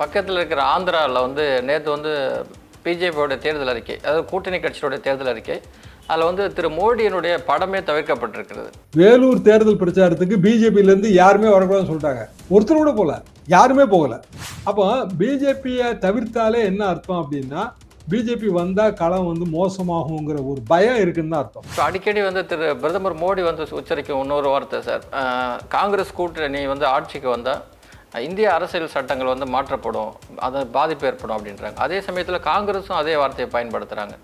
பக்கத்தில் இருக்கிற ஆந்திராவில் வந்து நேற்று வந்து பிஜேபியோட தேர்தல் அறிக்கை அதாவது கூட்டணி கட்சியோட தேர்தல் அறிக்கை அதில் வந்து திரு மோடியினுடைய படமே தவிர்க்கப்பட்டிருக்கிறது. வேலூர் தேர்தல் பிரச்சாரத்துக்கு பிஜேபியில இருந்து யாருமே வரக்கூடாதுன்னு சொல்லிட்டாங்க. ஒருத்தர் கூட போல யாருமே போகல. அப்போ பிஜேபியை தவிர்த்தாலே என்ன அர்த்தம் அப்படின்னா பிஜேபி வந்தா களம் வந்து மோசமாகுங்கிற ஒரு பயம் இருக்குன்னு தான் அர்த்தம். இப்போ அடிக்கடி வந்து திரு பிரதமர் மோடி வந்து உச்சரிக்கும் இன்னொரு வார்த்தை சார். காங்கிரஸ் கூட்டணி வந்து ஆட்சிக்கு வந்தால் இந்திய அரசியல் சட்டங்கள் வந்து மாற்றப்படும் அது பாதிப்பு ஏற்படும் அப்படின்றாங்க. அதே சமயத்தில் காங்கிரஸும் அதே வார்த்தையை பயன்படுத்துகிறாங்க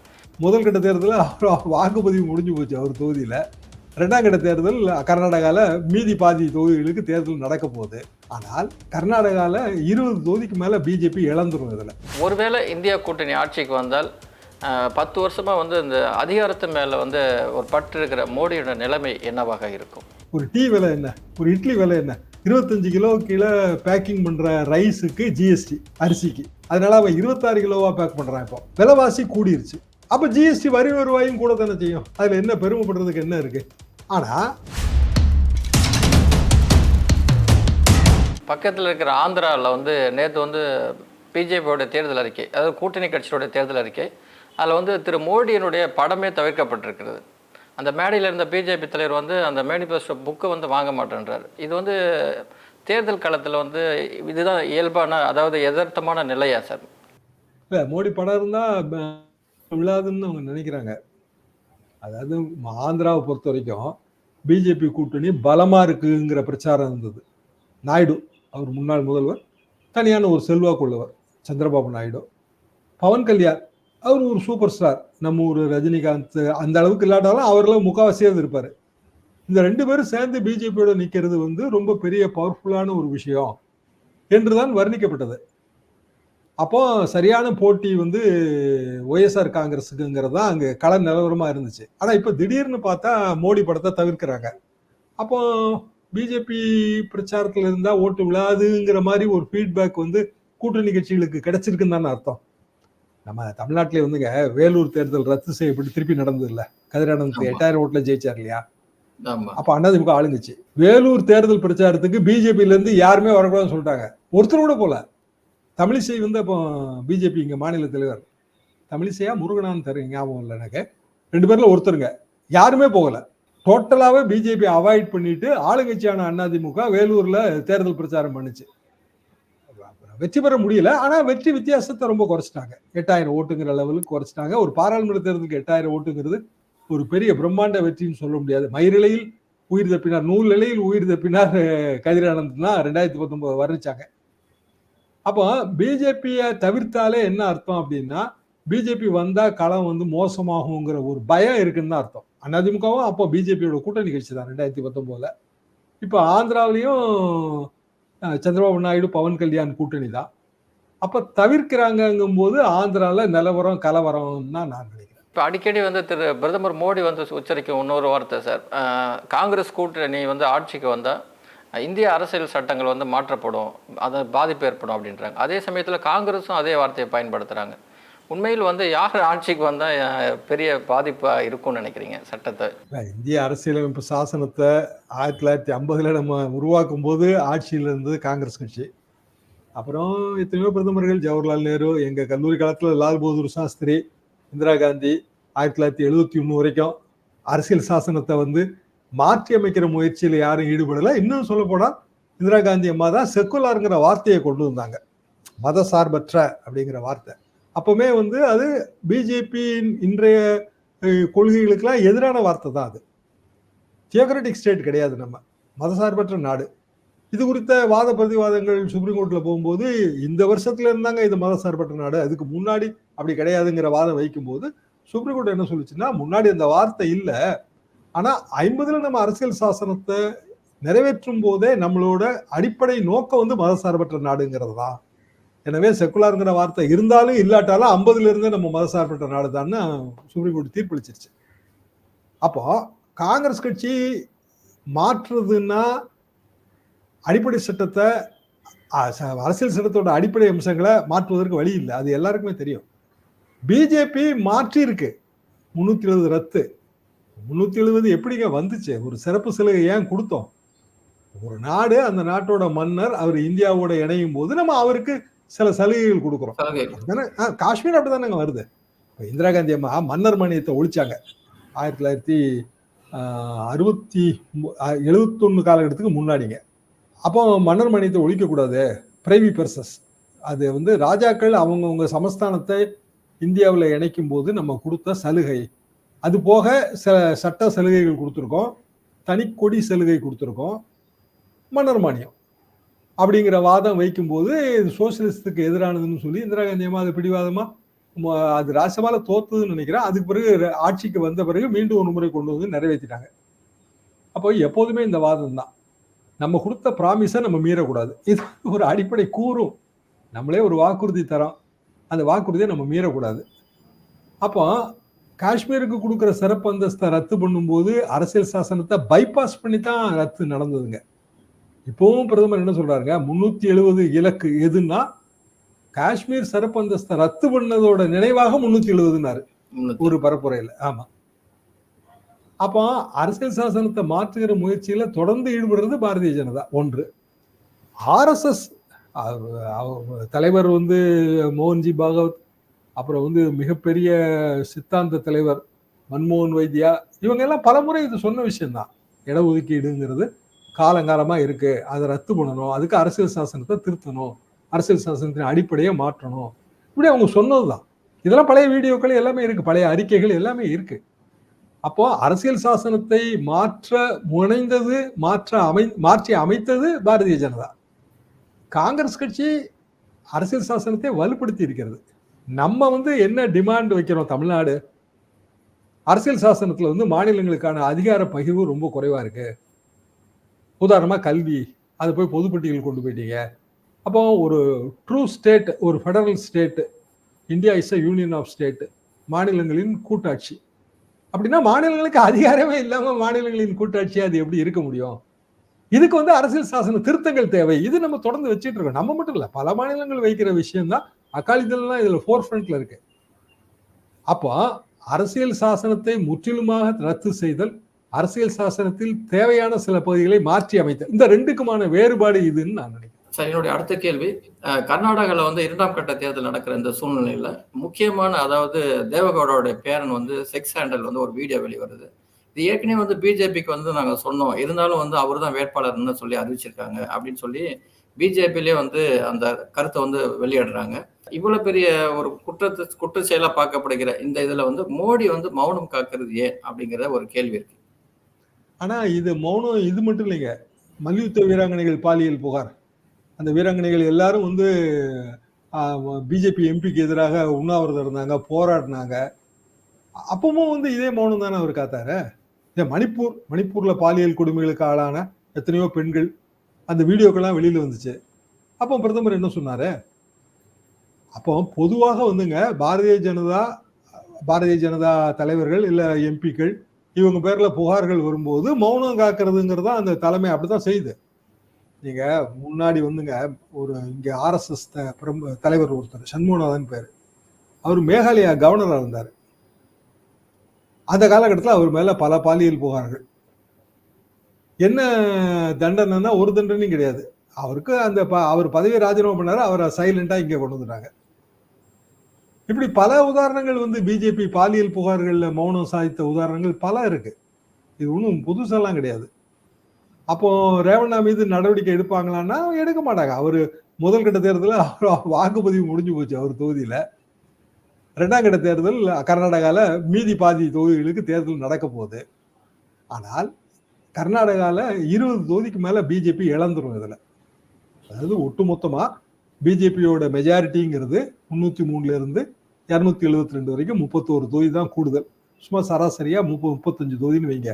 முதல் கட்ட தேர்தலில் அவர் வாக்குப்பதிவு முடிஞ்சு போச்சு அவர் தொகுதியில். ரெண்டாம் கட்ட தேர்தல் கர்நாடகாவில் மீதி பாதி தொகுதிகளுக்கு தேர்தல் நடக்க போகுது. ஆனால் கர்நாடகாவில் இருபது தொகுதிக்கு மேலே பிஜேபி இழந்துரும் இதில். ஒருவேளை இந்தியா கூட்டணி ஆட்சிக்கு வந்தால் பத்து வருஷமாக வந்து இந்த அதிகாரத்து மேலே வந்து ஒரு பற்று இருக்கிற மோடியோட நிலைமை என்னவாக இருக்கும்? ஒரு டீ விலை என்ன? ஒரு இட்லி விலை என்ன? இருபத்தஞ்சு கிலோ கீழே பேக்கிங் பண்ணுற ரைஸுக்கு ஜிஎஸ்டி அரிசிக்கு. அதனால அவன் இருபத்தாறு கிலோவா பேக் பண்ணுறான் இப்போ. விலைவாசி கூடிருச்சு. அப்போ ஜிஎஸ்டி வரி வருவாயும் கூட தானே செய்யும்? அதில் என்ன பெருமைப்படுறதுக்கு என்ன இருக்கு? ஆனால் பக்கத்தில் இருக்கிற ஆந்திராவில் வந்து நேற்று வந்து பிஜேபியோட தேர்தல் அறிக்கை அதாவது கூட்டணி கட்சியோட தேர்தல் அறிக்கை அதில் வந்து திரு மோடியினுடைய படமே தவிர்க்கப்பட்டிருக்கிறது. அந்த மேடையில் இருந்த பிஜேபி தலைவர் வந்து அந்த மேனிஃபெஸ்டோ புக்கை வந்து வாங்க மாட்டேன்றார். இது வந்து தேர்தல் காலத்தில் வந்து இதுதான் இயல்பான அதாவது எதார்த்தமான நிலையா சார்? இல்லை மோடி படம் இருந்தால் விழாதுன்னு அவங்க நினைக்கிறாங்க. அதாவது ஆந்திராவை பொறுத்த வரைக்கும் பிஜேபி கூட்டணி பலமாக இருக்குங்கிற பிரச்சாரம் இருந்தது. நாயுடு அவர் முன்னாள் முதல்வர். தனியான ஒரு செல்வாக்குள்ளவர் சந்திரபாபு நாயுடு. பவன் கல்யாண் அவர் ஒரு சூப்பர் ஸ்டார் நம்ம ஊர் ரஜினிகாந்த் அந்த அளவுக்கு இல்லாட்டாலும் அவர்களும் முக்காவாசியாக இருப்பார். இந்த ரெண்டு பேரும் சேர்ந்து பிஜேபியோட நிற்கிறது வந்து ரொம்ப பெரிய பவர்ஃபுல்லான ஒரு விஷயம் என்றுதான் வர்ணிக்கப்பட்டது. அப்போ சரியான போட்டி வந்து ஒய்எஸ்ஆர் காங்கிரஸுக்குங்கிறது தான் அங்கே கள நிலவரமாக இருந்துச்சு. ஆனால் இப்போ திடீர்னு பார்த்தா மோடி படத்தை தவிர்க்கிறாங்க. அப்போ பிஜேபி பிரச்சாரத்தில் இருந்தால் ஓட்டு விழாதுங்கிற மாதிரி ஒரு ஃபீட்பேக் வந்து கூட்டணி கட்சிகளுக்கு கிடைச்சிருக்குன்னு தானே அர்த்தம். நம்ம தமிழ்நாட்டிலே வந்துங்க வேலூர் தேர்தல் ரத்து செய்யப்பட்டு திருப்பி நடந்தது இல்லை கதிரானந்த். எட்டாயிரம் ஓட்டுல ஜெயிச்சார் இல்லையா? அப்ப அதிமுக ஆளுங்கச்சு வேலூர் தேர்தல் பிரச்சாரத்துக்கு பிஜேபியில இருந்து யாருமே வரக்கூடாதுன்னு சொல்லிட்டாங்க. ஒருத்தர் கூட போல. தமிழிசை வந்து அப்போ பிஜேபி இங்க மாநில தலைவர். தமிழிசையா முருகனான்னு தெரியும் ஞாபகம் இல்லை எனக்கு. ரெண்டு பேர்ல ஒருத்தருங்க. யாருமே போகல. டோட்டலாவே பிஜேபி அவாய்ட் பண்ணிட்டு ஆளுங்கட்சியான அதிமுக வேலூர்ல தேர்தல் பிரச்சாரம் பண்ணுச்சு. வெற்றி பெற முடியல. ஆனா வெற்றி வித்தியாசத்தை ரொம்ப குறைச்சிட்டாங்க. எட்டாயிரம் ஓட்டுங்கிற லெவலுக்கு குறைச்சிட்டாங்க. ஒரு பாராளுமன்ற தேர்தலுக்கு எட்டாயிரம் ஓட்டுங்கிறது ஒரு பெரிய பிரம்மாண்ட வெற்றின்னு சொல்ல முடியாது. மயிரிழையில் உயிர் தப்பினார். நூல் நிலையில் உயிர் தப்பினார் அஹ், ரெண்டாயிரத்தி பத்தொன்பது வர்ணிச்சாங்க. அப்போ பிஜேபியை தவிர்த்தாலே என்ன அர்த்தம் அப்படின்னா பிஜேபி வந்தா களம் வந்து மோசமாகுங்கிற ஒரு பயம் இருக்குன்னு தான் அர்த்தம். அதிமுகவும் அப்போ பிஜேபியோட கூட்டணி கட்சி தான் ரெண்டாயிரத்தி பத்தொன்பதுல. இப்போ ஆந்திராவிலையும் சந்திரபாபு நாயுடு பவன் கல்யாண் கூட்டணி தான். அப்போ தவிர்க்கிறாங்கங்கும் போது ஆந்திரால நிலவரம் கலவரம் தான் நான் நினைக்கிறேன். இப்போ அடிக்கடி வந்து திரு பிரதமர் மோடி வந்து உச்சரிக்கும் இன்னொரு வார்த்தை சார். காங்கிரஸ் கூட்டணி வந்து ஆட்சிக்கு வந்தால் இந்திய அரசியல் சட்டங்கள் வந்து மாற்றப்படும் அது பாதிப்பு ஏற்படும் அப்படின்றாங்க. அதே சமயத்தில் காங்கிரஸும் அதே வார்த்தையை பயன்படுத்துகிறாங்க உண்மையில் வந்து யார் ஆட்சிக்கு வந்தால் பெரிய பாதிப்பாக இருக்கும்னு நினைக்கிறீங்க சட்டத்தை? இந்திய அரசியலமைப்பு சாசனத்தை ஆயிரத்தி தொள்ளாயிரத்தி ஐம்பதுல நம்ம உருவாக்கும் போது ஆட்சியில் இருந்தது காங்கிரஸ் கட்சி. அப்புறம் எத்தனையோ பிரதமர்கள் ஜவஹர்லால் நேரு எங்கள் கல்லூரி காலத்தில் லால் பகதூர் சாஸ்திரி இந்திரா காந்தி ஆயிரத்தி தொள்ளாயிரத்தி எழுபத்தி ஒன்று வரைக்கும் அரசியல் சாசனத்தை வந்து மாற்றி அமைக்கிற முயற்சியில் யாரும் ஈடுபடலை. இன்னும் சொல்லப்போனால் இந்திரா காந்தி அம்மா தான் செக்குலாருங்கிற வார்த்தையை கொண்டு வந்தாங்க. மத சார்பற்ற அப்படிங்கிற வார்த்தை. அப்பவுமே வந்து அது பிஜேபியின் இன்றைய கொள்கைகளுக்கெல்லாம் எதிரான வார்த்தை தான் அது. தியோக்ரட்டிக் ஸ்டேட் கிடையாது நம்ம. மதசார்பற்ற நாடு. இது குறித்த வாத பிரதிவாதங்கள் சுப்ரீம் கோர்ட்டில் போகும்போது இந்த வருஷத்துல இருந்தாங்க இது மதசார்பற்ற நாடு அதுக்கு முன்னாடி அப்படி கிடையாதுங்கிற வாதம் வைக்கும்போது சுப்ரீம் கோர்ட் என்ன சொல்லுச்சுன்னா முன்னாடி அந்த வார்த்தை இல்லை. ஆனால் ஐம்பதுல நம்ம அரசியல் சாசனத்தை நிறைவேற்றும் போதே நம்மளோட அடிப்படை நோக்கம் வந்து மதசார்பற்ற நாடுங்கிறது தான் எனவே செக்குலாருங்கிற வார்த்தை இருந்தாலும் இல்லாட்டாலும் ஐம்பதுல இருந்தே நம்ம மதசார்பற்ற நாடு தான் சுப்ரீம் கோர்ட் தீர்ப்பளிச்சிருச்சு. அப்போ காங்கிரஸ் கட்சி மாற்றுறதுன்னா அடிப்படை சட்டத்தை ச- அரசியல் சட்டத்தோட அடிப்படை அம்சங்களை மாற்றுவதற்கு வழி இல்லை. அது எல்லாருக்குமே தெரியும். பிஜேபி மாற்றி இருக்கு முன்னூத்தி எழுபது ரத்து. முன்னூத்தி எழுபது எப்படிங்க வந்துச்சு? ஒரு சிறப்பு சிலுகை ஏன் கொடுத்தோம்? ஒரு நாடு அந்த நாட்டோட மன்னர் அவர் இந்தியாவோட இணையும் போது நம்ம அவருக்கு சில சலுகைகள் கொடுக்குறோம். காஷ்மீர் அப்படிதானங்க வருது. இப்போ இந்திரா காந்தி அம்மா மன்னர் மானியத்தை ஒழிச்சாங்க. ஆயிரத்தி தொள்ளாயிரத்தி அறுபத்தி எழுபத்தொன்னு காலகட்டத்துக்கு முன்னாடிங்க. அப்போ மன்னர் மானியத்தை ஒழிக்கக்கூடாது. பிரைவி பர்சஸ் அது வந்து ராஜாக்கள் அவங்கவுங்க சமஸ்தானத்தை இந்தியாவில் இணைக்கும் போது நம்ம கொடுத்த சலுகை. அது போக சில சட்ட சலுகைகள் கொடுத்துருக்கோம். தனிக்கொடி சலுகை கொடுத்துருக்கோம். மன்னர் மானியம். அப்படிங்கிற வாதம் வைக்கும்போது இது சோசியலிஸ்டுக்கு எதிரானதுன்னு சொல்லி இந்திரா காந்தி அம்மா அது பிடிவாதமா அது ராஜ்யசபால தோத்ததுன்னு நினைக்கிறேன். அதுக்கு பிறகு ஆட்சிக்கு வந்த பிறகு மீண்டும் ஒரு முறை கொண்டு வந்து நிறைவேற்றிட்டாங்க. அப்போ எப்போதுமே இந்த வாதம் தான் நம்ம கொடுத்த ப்ராமிஸை நம்ம மீறக்கூடாது. இது ஒரு அடிப்படை கூறும். நம்மளே ஒரு வாக்குறுதி தரோம். அந்த வாக்குறுதியை நம்ம மீறக்கூடாது. அப்போ காஷ்மீருக்கு கொடுக்குற சிறப்பு அந்தஸ்தை ரத்து பண்ணும்போது அரசியல் சாசனத்தை பைபாஸ் பண்ணி தான் ரத்து நடந்ததுங்க. இப்பவும் பிரதமர் என்ன சொல்றாருங்க? முன்னூத்தி எழுபது இலக்கு எதுன்னா காஷ்மீர் சிறப்பு அந்தஸ்தை ரத்து பண்ணதோட நினைவாக முன்னூத்தி எழுபதுனாரு ஒரு பரப்புரையில. ஆமா. அப்போ அரசியல் சாசனத்தை மாற்றுகிற முயற்சியில தொடர்ந்து ஈடுபடுறது பாரதிய ஜனதா. ஒன்று. ஆர்எஸ்எஸ் தலைவர் வந்து மோகன்ஜி பாகவத் அப்புறம் வந்து மிகப்பெரிய சித்தாந்த தலைவர் மன்மோகன் வைத்தியா இவங்க எல்லாம் பலமுறை இது சொன்ன விஷயம்தான். இடஒதுக்கீடுங்கிறது. காலங்காலமாக இருக்கு. அதை ரத்து பண்ணணும். அதுக்கு அரசியல் சாசனத்தை திருத்தணும். அரசியல் சாசனத்தின் அடிப்படையை மாற்றணும். இப்படி அவங்க சொன்னது தான் இதெல்லாம் பழைய வீடியோக்கள் எல்லாமே இருக்கு. பழைய அறிக்கைகள் எல்லாமே இருக்கு. அப்போ அரசியல் சாசனத்தை மாற்ற முனைந்தது மாற்ற அமை மாற்றி அமைத்தது பாரதிய ஜனதா. காங்கிரஸ் கட்சி அரசியல் சாசனத்தை வலுப்படுத்தி இருக்கிறது. நம்ம வந்து என்ன டிமாண்ட் வைக்கிறோம் தமிழ்நாடு? அரசியல் சாசனத்தில் வந்து மாநிலங்களுக்கான அதிகார பகிர்வு ரொம்ப குறைவாக இருக்குது உதாரணமாக கல்வி அதை போய் பொதுப்பட்டியல் கொண்டு போயிட்டீங்க. அப்போ ஒரு ட்ரூ ஸ்டேட் ஒரு federal state India is a union of state மாநிலங்களின் கூட்டாட்சி. அப்படின்னா மாநிலங்களுக்கு அதிகாரமே இல்லாமல் மாநிலங்களின் கூட்டாட்சி அது எப்படி இருக்க முடியும்? இதுக்கு வந்து அரசியல் சாசன திருத்தங்கள் தேவை. இது நம்ம தொடர்ந்து வச்சுட்டு இருக்கோம். நம்ம மட்டும் இல்லை பல மாநிலங்கள் வைக்கிற விஷயம் தான் அகாலிதள்லாம் இதில் ஃபோர் ஃப்ரண்ட்ல இருக்கு. அப்போ அரசியல் சாசனத்தை முற்றிலுமாக ரத்து செய்தல் அரசியல் சாசனத்தில் தேவையான சில பகுதிகளை மாற்றி அமைத்த இந்த ரெண்டுக்குமான வேறுபாடு இதுன்னு நான் நினைக்கிறேன். சார் என்னுடைய அடுத்த கேள்வி. கர்நாடகாவில் வந்து இரண்டாம் கட்ட தேர்தல் நடக்கிற இந்த சூழ்நிலையில் முக்கியமான அதாவது தேவகவுடாவுடைய பேரன் வந்து செக்ஸ் ஹேண்டல் வந்து ஒரு வீடியோ வெளிவருது. இது ஏற்கனவே வந்து பிஜேபிக்கு வந்து நாங்கள் சொன்னோம். இருந்தாலும் வந்து அவர் தான் வேட்பாளர்னு சொல்லி அறிவிச்சிருக்காங்க அப்படின்னு சொல்லி பிஜேபிலே வந்து அந்த கருத்தை வந்து வெளியிடுறாங்க. இவ்வளோ பெரிய ஒரு குற்றத்தை குற்ற செயலாக பார்க்கப்படுகிற இந்த இதில் வந்து மோடி வந்து மௌனம் காக்கிறது ஏன் அப்படிங்கிற ஒரு கேள்வி இருக்கு. ஆனா இது மௌனம் இது மட்டும் இல்லைங்க. மல்யுத்த வீராங்கனைகள் பாலியல் புகார். அந்த வீராங்கனைகள் எல்லாரும் வந்து பிஜேபி எம்பிக்கு எதிராக உண்ணாவிரதம் இருந்தாங்க போராடினாங்க. அப்பவும் வந்து இதே மௌனம் தானே அவர் காத்தாரு? ஏன் மணிப்பூர் மணிப்பூர்ல பாலியல் கொடுமைகளுக்கு ஆளான எத்தனையோ பெண்கள் அந்த வீடியோக்கெல்லாம் வெளியில வந்துச்சு. அப்போ பிரதமர் என்ன சொன்னாரு? அப்போ பொதுவாக வந்துங்க பாரதிய ஜனதா பாரதிய ஜனதா தலைவர்கள் இல்லை எம்பிக்கள் இவங்க பேர்ல புகார்கள் வரும்போது மௌனம் காக்கிறதுங்கிறது தான் அந்த தலைமை அப்படிதான் செய்யுது. நீங்க முன்னாடி வந்துங்க ஒரு இங்க ஆர்எஸ்எஸ் தலைவர் ஒருத்தர் சண்முகநாதன் பேர். அவர் மேகாலயா கவர்னரா இருந்தார். அந்த காலகட்டத்தில் அவர் மேல பல பாலியல் புகார்கள். என்ன தண்டனைன்னா ஒரு தண்டனையும் கிடையாது. அவருக்கு அந்த ப- அவர் பதவியை ராஜினாமா பண்ணாரு அவரை சைலண்டா இங்க கொண்டு வந்துட்டாங்க. இப்படி பல உதாரணங்கள் வந்து பிஜேபி பாலியல் புகார்கள்ல மௌனம் சாதித்த உதாரணங்கள் பல இருக்கு. இது ஒன்றும் புதுசெல்லாம் கிடையாது. அப்போ ரேவண்ணா மீது நடவடிக்கை எடுப்பாங்களான்னா எடுக்க மாட்டாங்க. அவர் முதல் கட்ட தேர்தலில் அவர் வாக்குப்பதிவு முடிஞ்சு போச்சு அவர் தொகுதியில். ரெண்டாம் கட்ட தேர்தல் கர்நாடகாவில் மீதி பாதி தொகுதிகளுக்கு தேர்தல் நடக்க போகுது. ஆனால் கர்நாடகாவில் இருபது தொகுதிக்கு மேலே பிஜேபி இழந்துரும் இதில். அதாவது ஒட்டுமொத்தமாக பிஜேபியோட மெஜாரிட்டிங்கிறது முந்நூற்றி மூணுலேருந்து இரநூத்தி எழுபத்தி ரெண்டு வரைக்கும் முப்பத்தோரு தொகுதி தான் கூடுதல். சும்மா சராசரியாக முப்பது முப்பத்தஞ்சு தொகுதின்னு வைங்க.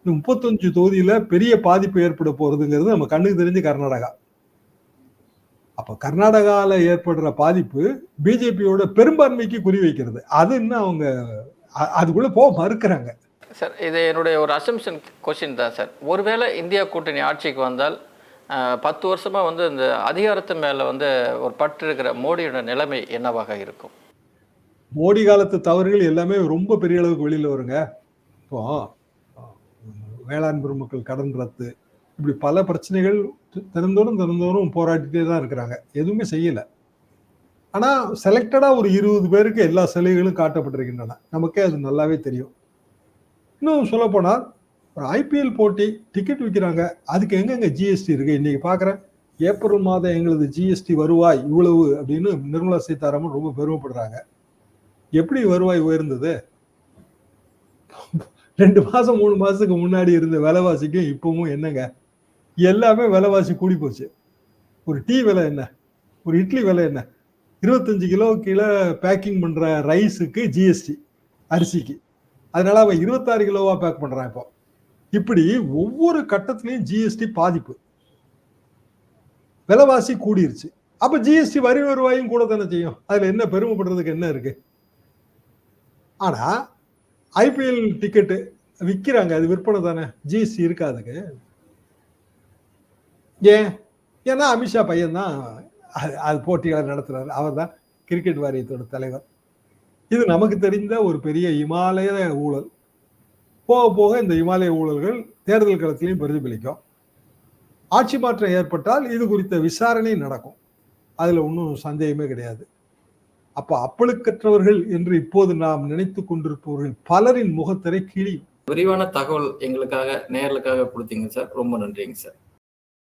இந்த முப்பத்தஞ்சு தொகுதியில் பெரிய பாதிப்பு ஏற்பட போகிறதுங்கிறது நம்ம கண்ணுக்கு தெரிஞ்சு கர்நாடகா. அப்போ கர்நாடகாவில் ஏற்படுற பாதிப்பு பிஜேபியோட பெரும்பான்மைக்கு குறி வைக்கிறது. அது இன்னும் அவங்க அதுக்குள்ளே போக மறுக்கிறாங்க. சார் இது என்னுடைய ஒரு அசம்ஷன் கொஷின் தான் சார். ஒருவேளை இந்தியா கூட்டணி ஆட்சிக்கு வந்தால் பத்து வருஷமாக வந்து இந்த அதிகாரத்து மேலே வந்து ஒரு பற்று இருக்கிற மோடியோட நிலைமை என்னவாக இருக்கும்? மோடி காலத்து தவறுகள் எல்லாமே ரொம்ப பெரிய அளவுக்கு வெளியில் வருங்க. இப்போ வேளாண் பெருமக்கள் கடன் ரத்து இப்படி பல பிரச்சனைகள் தி- தினந்தோறும் தினந்தோறும் போராடிட்டே தான் இருக்கிறாங்க. எதுவுமே செய்யலை. ஆனால் செலக்டடாக ஒரு இருபது பேருக்கு எல்லா சலுகைகளும் காட்டப்பட்டிருக்கின்றன. நமக்கே அது நல்லாவே தெரியும். இன்னும் சொல்லப்போனால் ஒரு ஐபிஎல் போட்டி டிக்கெட் விற்கிறாங்க அதுக்கு எங்கெங்க ஜிஎஸ்டி இருக்கு? இன்னைக்கு பார்க்குறேன் ஏப்ரல் மாதம் எங்களது ஜிஎஸ்டி வருவாய் இவ்வளவு அப்படின்னு நிர்மலா சீதாராமன் ரொம்ப பெருமைப்படுறாங்க. எப்படி வருவாய் உயர்ந்தது? ரெண்டு மாதம் மூணு மாதத்துக்கு முன்னாடி இருந்த விலைவாசிக்கும் இப்பவும் என்னங்க? எல்லாமே விலைவாசி கூடி போச்சு. ஒரு டீ விலை என்ன? ஒரு இட்லி விலை என்ன? இருபத்தஞ்சு கிலோ கீழே பேக்கிங் பண்ணுற ரைஸுக்கு ஜிஎஸ்டி அரிசிக்கு. அதனால அவன் இருபத்தாறு கிலோவாக பேக் பண்ணுறான் இப்போ. இப்படி ஒவ்வொரு கட்டத்திலையும் ஜிஎஸ்டி பாதிப்பு. விலைவாசி கூடிருச்சு. அப்ப ஜிஎஸ்டி வரி வருவாயும் கூட தானே செய்யும். அதுல என்ன பெருமைப்படுறதுக்கு என்ன இருக்கு? ஆனா ஐபிஎல் டிக்கெட்டு விற்கிறாங்க அது விற்பனை தானே. ஜிஎஸ்டி இருக்காதுக்கு ஏன்? ஏன்னா அமித்ஷா பையன் தான் அது அது போட்டிகளை நடத்துறாரு. அவர் தான் கிரிக்கெட் வாரியத்தோட தலைவர். இது நமக்கு தெரிந்த ஒரு பெரிய இமாலய ஊழல். போக போக இந்த இமாலய ஊழல்கள் தேர்தல் களத்திலையும் பிரதிபலிக்கும் ஆட்சி மாற்றம் ஏற்பட்டால் இது குறித்த விசாரணை நடக்கும். அதில் ஒன்றும் சந்தேகமே கிடையாது. அப்போ அப்பழுக்கற்றவர்கள் என்று இப்போது நாம் நினைத்து கொண்டிருப்பவர்கள் பலரின் முகத்திரை கிழியும். விரிவான தகவல் எங்களுக்காக நேயர்களுக்காக கொடுத்தீங்க சார். ரொம்ப நன்றிங்க சார்.